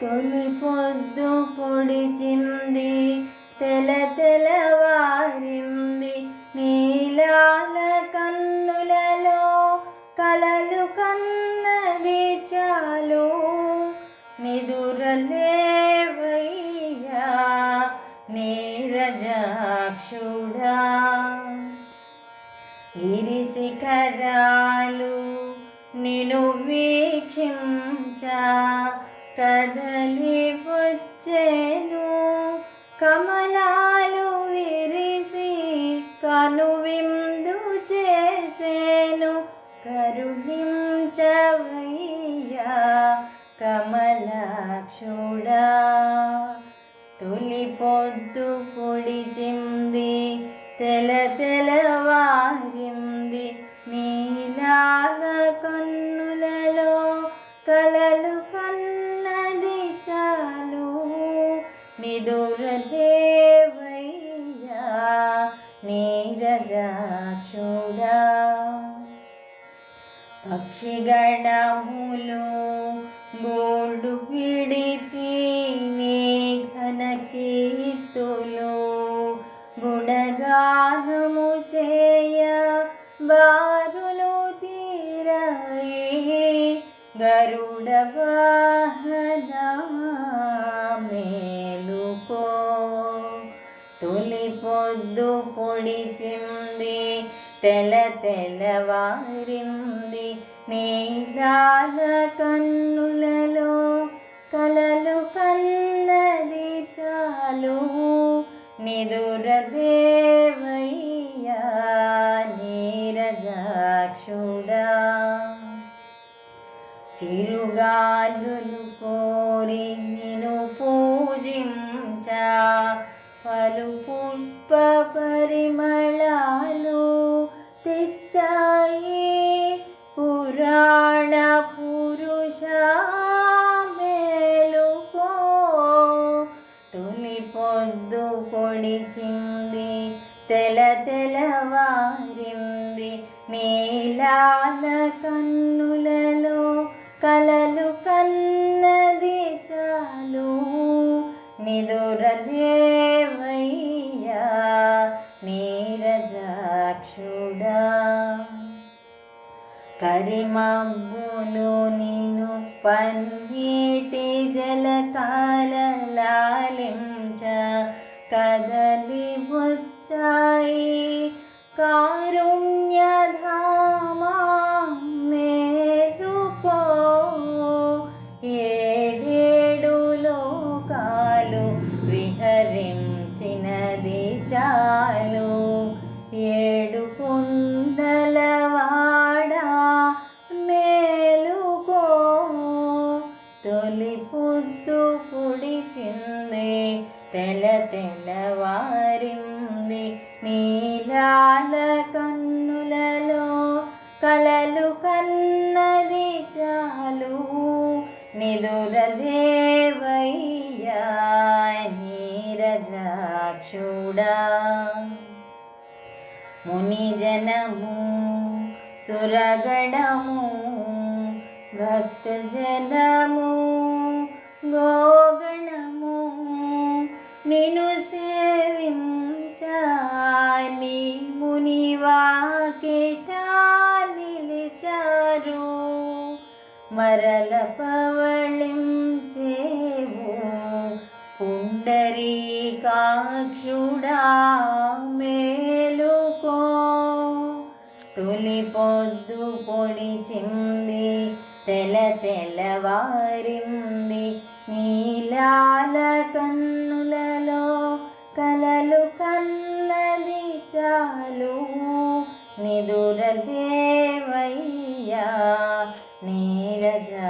తొలి పొద్దు పొడిచింది తెల తెలవారింది. నీలాల కన్నులలో కలలు కన్నది చాలు. నిదురలేవయ్యా నీరజాక్షుడా. గిరిశిఖరాలు నిను వీక్షించా. కదలి వచ్చేను కమలాలు విరిసి కనువిందు చేసేను. కరుణించవయ్యా కమలాక్షుడా తొలి పొద్దు పొడిచింది తెల తెల నిదురదేవయ్యా నీరజాక్షుడా పక్షిగణములు గోడు పిడిచి నీ ఘన గుణగానము చేయ బారులు తీరాయి గరుడవా పొద్దు పొడిచింది తెల తెలవారింది నీలాల కన్నులలో కలలు కన్నది చాలు. నిదురదేవయ్యా నీరజాక్షుడా. చిరుగాలులు కోరింది తెల తెలవారింది మేలాల కన్నులలో కలలు కన్నది చాలు. నిదురదేవయ్యా నీరజాక్షుడా. కరిమబ్బులు నిను పన్నీటి జలకాలలాలించ కదలి ചായേ കാരോ నీలాల కన్నులలో కలలు కన్నది చాలు. నిదురదేవయ్యా నీరజాక్షుడా. మునిజనము సురగణము భక్తజనము గో మునివాకిట నిలిచారు మరల పవళించేవు పుండరీకాక్షుడా మేలుకో. తొలి పొద్దు పొడిచింది తెల తెల్లవారింది నీలాల కన్ను నిదురదేవయ్యా నీరజాక్షుడా